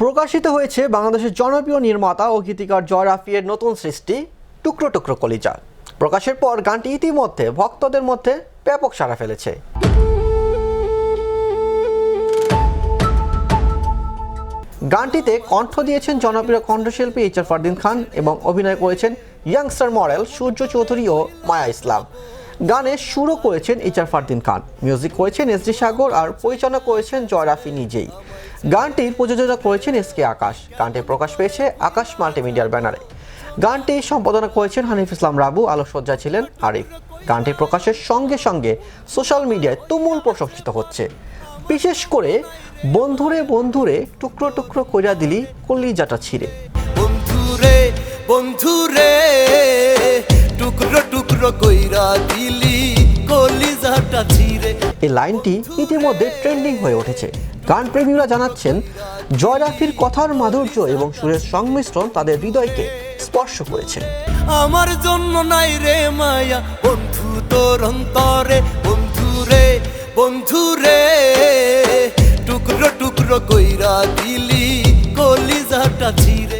প্রকাশিত হয়েছে বাংলাদেশের জনপ্রিয় নির্মাতা ও গীতিকার জয় রাফিয়ের নতুন সৃষ্টি, টুকরো টুকরো কলিজা। প্রকাশের পর গানটি ইতিমধ্যে ভক্তদের মধ্যে ব্যাপক সাড়া ফেলেছে। গানটিতে কণ্ঠ দিয়েছেন জনপ্রিয় কণ্ঠশিল্পী এইচ আর ফারদিন খান এবং অভিনয় করেছেন ইয়াংস্টার মডেল সূর্য চৌধুরী ও মায়া ইসলাম। গানে সুরও করেছেন H R Fardin Khan. Music করেছেন এস ডি সাগর আর পরিচালনা করেছেন জয় রাফি নিজেই। গানটির প্রযোজনা করেছেন এস কে আকাশ। গানটি প্রকাশ পেয়েছে আকাশ মাল্টিমিডিয়ার ব্যানারে। গানটি সম্পাদনা করেছেন হানিফ ইসলাম রাবু আলোকসজ্জা ছিলেন আরিফ। গানটি প্রকাশের সঙ্গে সঙ্গে সোশ্যাল মিডিয়ায় তুমুল প্রশংসিত হচ্ছে। বিশেষ করে বন্ধুরে বন্ধুরে টুকরো টুকরো কইরা দিলি কলিজাটা ছিঁড়ে। বন্ধুরে বন্ধুরে, টুকরো টুকরো কইরা দিলি কলিজাটা ছিঁড়ে এই লাইনটি ইতিমধ্যে ট্রেন্ডিং হয়ে উঠেছে। গান প্রেমীরা জানাচ্ছেন জয় রাফির কথার মাধুর্য এবং সুরের সংমিশ্রণ তাদের হৃদয়কে স্পর্শ করেছে। আমার জন্য নাই রে মায়া বন্ধু তোর অন্তরে বন্ধুরে বন্ধুরে টুকরো টুকরো কইরা দিলি কলিজাটা ছিঁড়ে।